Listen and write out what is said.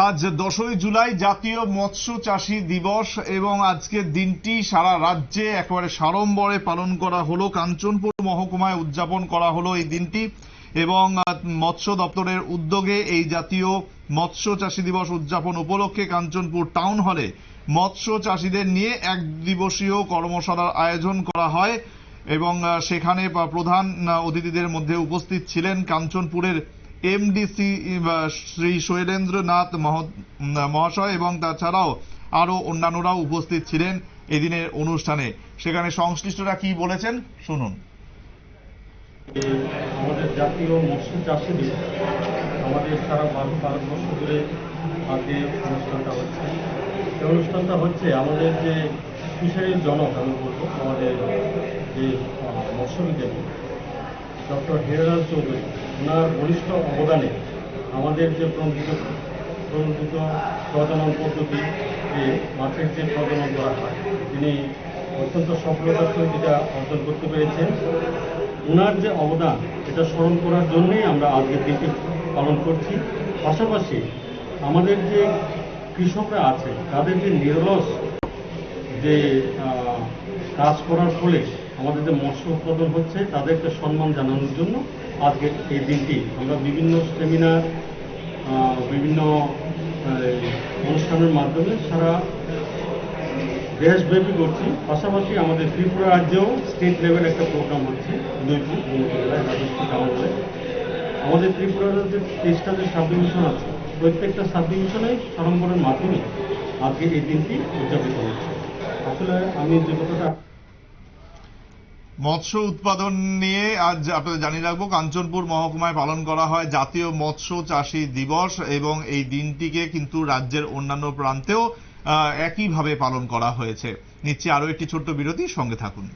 আজ দশই জুলাই জাতীয় মৎস্য চাষী দিবস এবং আজকের দিনটি সারা রাজ্যে একেবারে সাড়ম্বরে পালন করা হলো। কাঞ্চনপুর মহকুমায় উদযাপন করা হলো এই দিনটি এবং মৎস্য দপ্তরের উদ্যোগে এই জাতীয় মৎস্য চাষী দিবস উদযাপন উপলক্ষে কাঞ্চনপুর টাউন হলে মৎস্য চাষীদের নিয়ে এক দিবসীয় কর্মশালার আয়োজন করা হয় এবং সেখানে প্রধান অতিথিদের মধ্যে উপস্থিত ছিলেন কাঞ্চনপুরের এমডিসি শ্রী শৈলেন্দ্রনাথ মহ- মহাশয় এবং তাছাড়াও আরও অন্যান্যরাও উপস্থিত ছিলেন এদিনের অনুষ্ঠানে। সেখানে সংশ্লিষ্টরা কি বলেছেন, শুনুন। আমাদের জাতীয় মৎস্য চাষী দিবস আমাদের সারা ভারত ভারতবর্ষ জুড়ে আজকে অনুষ্ঠানটা হচ্ছে। এই অনুষ্ঠানটা হচ্ছে আমাদের যে ফিশারির জনক আমি বলব, আমাদের যে মৎস্যবিজ্ঞানী ডক্টর হিরালাল চৌধুরী ওনার বলিষ্ঠ অবদানে আমাদের যে প্রণোদিত প্রণোদিত প্রজনন পদ্ধতি যে মাছের যে প্রজনন করা হয়, তিনি অত্যন্ত সফলতার সহিত এটা অর্জন করতে পেরেছেন। ওনার যে অবদান, এটা স্মরণ করার জন্যই আমরা আজকের দিনটি পালন করছি। পাশাপাশি আমাদের যে কৃষকরা আছে, তাদের যে নিরলস যে কাজ করার ফলে আমাদের যে মৎস্য উৎপাদন হচ্ছে, তাদেরকে সম্মান জানানোর জন্য আজকে এই দিনটি। আমরা বিভিন্ন সেমিনার বিভিন্ন অনুষ্ঠানের মাধ্যমে সারা দেশব্যাপী করছি। পাশাপাশি আমাদের ত্রিপুরা রাজ্যেও স্টেট লেভেল একটা প্রোগ্রাম হচ্ছে উদয়পুর আমাদের ত্রিপুরা রাজ্যের তেইশটা যে সাব ডিভিশন আছে, প্রত্যেকটা সাব ডিভিশনেই সরম্বরের মাধ্যমে আজকে এই দিনটি উদযাপিত হচ্ছে। আসলে আমি যে কথাটা মৎস্য উৎপাদন নিয়ে আজ আপনাদের জানিয়ে রাখব, কাঞ্চনপুর মহকুমায় পালন করা হয় জাতীয় মৎস্য চাষী দিবস এবং এই দিনটিকে কিন্তু রাজ্যের অন্যান্য প্রান্তেও একইভাবে পালন করা হয়েছে। নিচ্ছে আরও একটি ছোট্ট বিরতি, সঙ্গে থাকুন।